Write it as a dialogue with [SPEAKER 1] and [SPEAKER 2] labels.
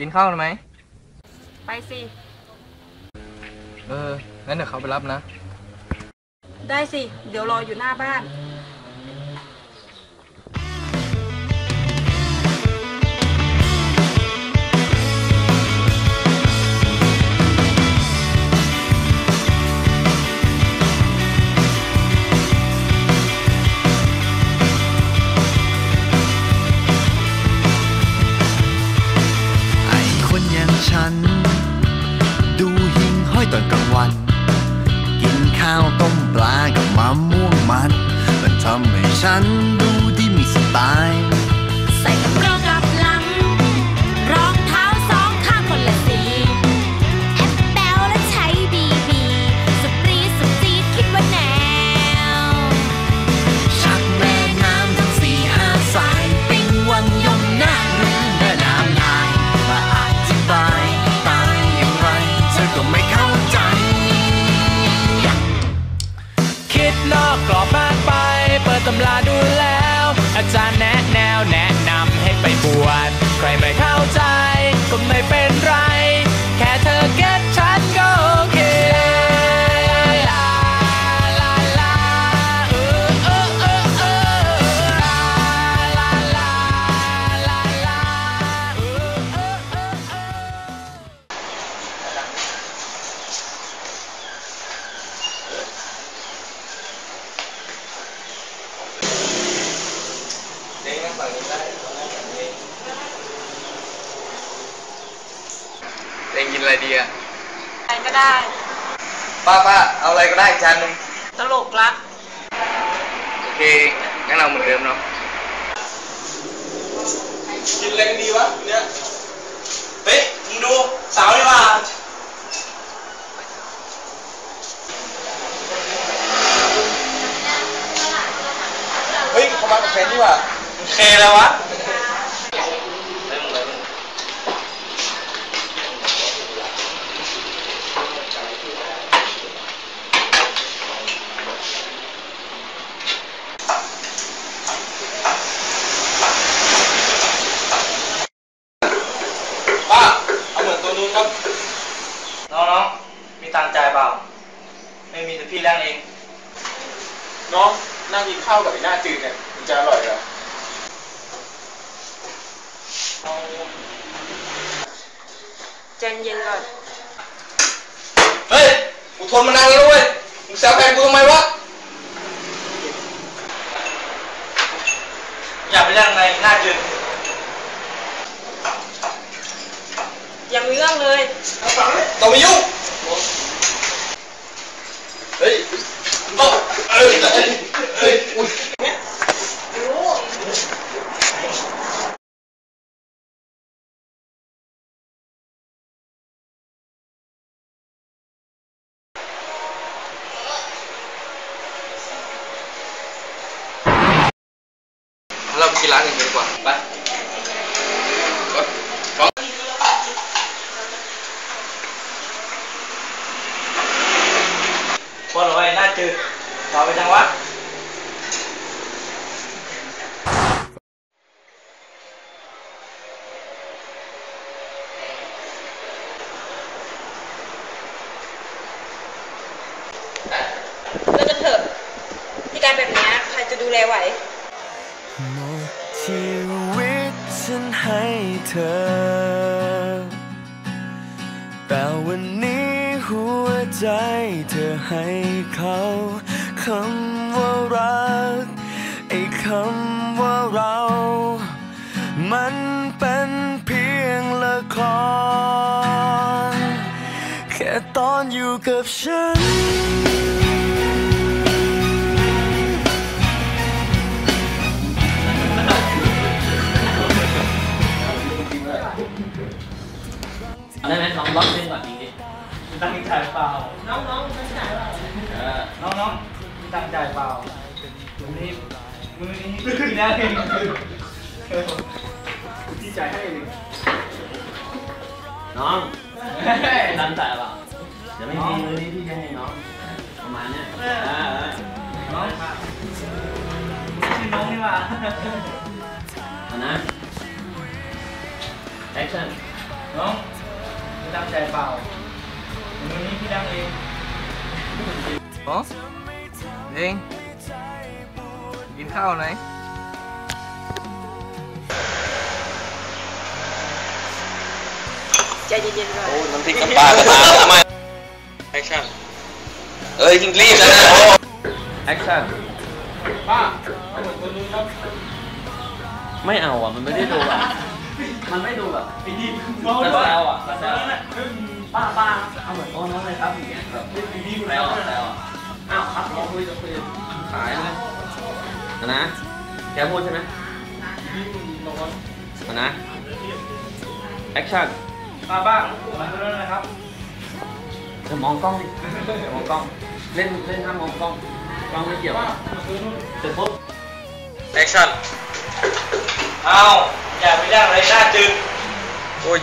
[SPEAKER 1] กินข้าวไหม
[SPEAKER 2] ไปสิ
[SPEAKER 1] เออ งั้นเดี๋ยวเขาไปรับนะ
[SPEAKER 2] ได้สิ เดี๋ยวรออยู่หน้าบ้าน
[SPEAKER 3] ฉัน กิน
[SPEAKER 4] อะ
[SPEAKER 3] ไร
[SPEAKER 5] ดีอะอะ
[SPEAKER 1] ไร
[SPEAKER 2] ก็ได้
[SPEAKER 1] ป้าป้าเอาอะไรก็ได้อีกจานหนึง
[SPEAKER 2] ตลกละ
[SPEAKER 1] โอเคงั้นเราเหมือนเดิมเนาะ กินอะไรกันดีวะเนี่ย เฮ้ย มึงดูสาวนี่ว่าเฮ้ยเขามากับแฟนนี่ว่าเคแล้ววะเฮ้ยมึงอะไรมึงป้า เอาเหมือน ตัวนู้นครับ น้องๆ มีตังค์จ่ายเปล่า ไม่มีแต่พี่เลี้ยงเอง
[SPEAKER 6] น้องนั่งกินข้าวกับไอ้หน้าจืดเนี่ยมันจะอร่อยเหรอ
[SPEAKER 2] ใจเย็นก่อน
[SPEAKER 1] เฮ้ยกูทนมานานแล้วเว้ย มึงแซวแฟนกูทำไมวะ อยากไปเล่นไงหน้าจืด
[SPEAKER 2] อย่ามีเรื่องเลย
[SPEAKER 1] ต้องไม่ยุ่งเฮ้ยโอ้เอ้ยเอ้ยอ้ยอุ๊ยเราไปกินร้านอื่นดีกว่า ไปก่อนคนเอาไว้หน้าจืด ต่อไปจังวะ
[SPEAKER 2] เลิกกันเถอะที่การแบบเนี้ยใครจะดูแลไหว
[SPEAKER 3] หมดชีวิตฉันให้เธอ แต่วันนี้หัวใจเธอให้เขา คำว่ารัก ไอ้คำว่าเรา มันเป็นเพียงละคร แค่ตอนอยู่กับฉัน
[SPEAKER 7] ได้ไหมลองร้องเพลงก่อนดีดิตั้งใจเปล่า น้องน้องตั้งใจเปล่าน้องน้อง ตั้งใจเปล่ามือนี้มือนี้ขึ้นแล้วเองพี่ใจให้เลยน้องตั้งใจเปล่าเดี๋ยวไม่มีมือนี้พี่จะให้น้องประมาณเนี้ยน้องชื่อน้องนี่ว่านะ action
[SPEAKER 8] น้องไม่ตั้งใจเปล่าวันนี้พี่ดังเอง
[SPEAKER 7] อ๋อ เองกินข้าวไหน
[SPEAKER 9] ใจเย็นๆก่อน
[SPEAKER 10] โอ้น้ำพริกน้ำปลากระตามทำไมแอคชั่นเอ้ยยิงรีบแล้วนะโอ้
[SPEAKER 7] แอคชั่น
[SPEAKER 8] ป้าเอาเหมือนตัวนู้นครับ
[SPEAKER 7] ไม่เอาอะ มันไม่ได้ดูอะ มันไม่ดูแบบ
[SPEAKER 8] ไอ้ดีน้อง
[SPEAKER 7] แซ
[SPEAKER 8] ด้วย
[SPEAKER 7] วอะ
[SPEAKER 8] แซ
[SPEAKER 7] แซ
[SPEAKER 8] ว
[SPEAKER 7] ว
[SPEAKER 8] นั่นแหละ
[SPEAKER 7] ป้าป้าเอาเหมือนโอ้น้องเลยครับอย่างเงี้ยแบบ
[SPEAKER 8] ไอ้ดี
[SPEAKER 7] แซวอะแซวอะ อ้าวครับเราคุยจะคุยขายเลยเอานะแกพูดใช่ไหมเอานะแอคชั่น
[SPEAKER 8] ป้าป้ามาตัวนั้นนะครับ
[SPEAKER 7] จะมองกล้องดิอย่ามองกล้อง เล่นเล่นห้ามมองกล้องกล้องไม่เกี่ยว
[SPEAKER 8] ป้ามาตัวนู้น
[SPEAKER 7] เสร็จปุ๊บ
[SPEAKER 10] แอคชั่น
[SPEAKER 8] เอาอย่าไปย่างไรหน้าจืด
[SPEAKER 10] โอ้ย